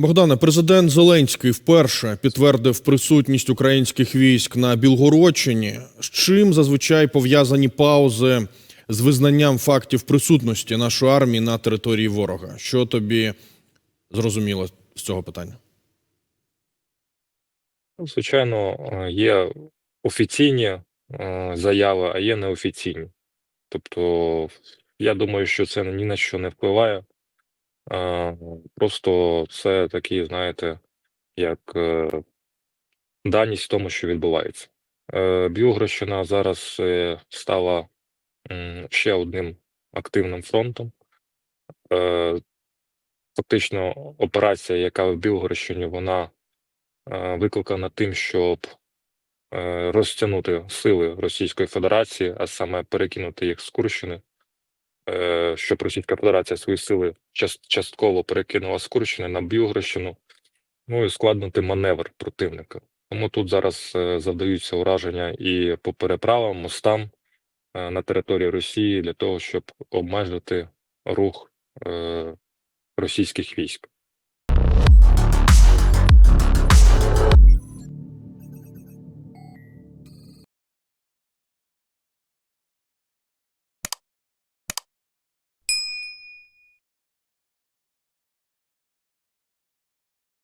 Богдане, президент Зеленський вперше підтвердив присутність українських військ на Білгородчині. З чим зазвичай пов'язані паузи з визнанням фактів присутності нашої армії на території ворога? Що тобі зрозуміло з цього питання? Ну, Звичайно, е, є офіційні е, заяви, а є неофіційні. Тобто, я думаю, що це ні на що не впливає. Просто це такі, знаєте, як е, даність в тому, що відбувається. Е, Білгородщина зараз е, стала ще одним активним фронтом. Фактично, операція, яка в Білгородщині, вона викликана тим, щоб розтягнути сили Російської Федерації, а саме перекинути їх з Курщини, щоб Російська Федерація свої сили частково перекинула з Курщини на Білгородщину, ну і складнути маневр противника. Тому тут зараз е, завдаються ураження і по переправам, мостам е, на території Росії для того, щоб обмежити рух е, російських військ.